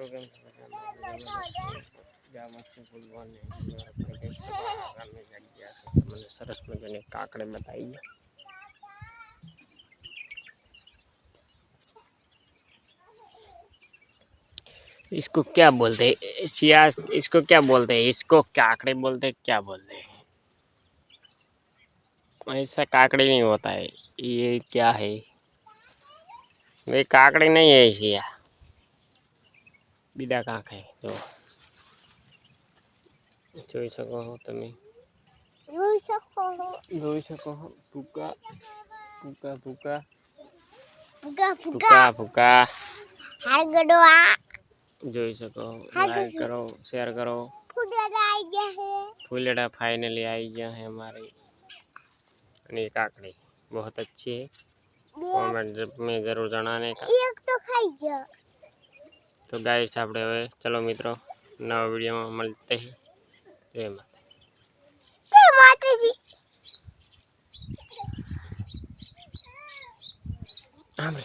મિત્રો કેમ છો મજામાં? જામાં શું બોલવાનું નહીં. આપણે કંઈક ગામે જ ગયા છે. મને સરસ મજાની કાકડી બતાવી ગયા इसको क्या बोलते हैं सिया इसको क्या बोलते हैं इसको काकड़ी बोलते हैं क्या बोलते हैं ऐसा काकड़ी नहीं होता है ये क्या है ये काकड़ी नहीं है सिया બીડા કાંક હે જો જોઈ શકો છો તમે જોઈ શકો છો જોઈ શકો છો ભૂકા ભૂકા ભૂકા ભૂકા ભૂકા ભૂકા હારગડો આ જોઈ શકો લાઈક કરો શેર કરો ફૂલેડા આવી ગયા હે ફૂલેડા ફાઇનલી આવી ગયા હે हमारे અને કાકડી बहुत अच्छी है कमेंट में ज़रूर जनाने का एक तो खाई गया તો ગાઈસ આપણે હવે ચલો મિત્રો નવા વિડીયોમાં મળતે હે જય માતા તે માતાજી આમ રે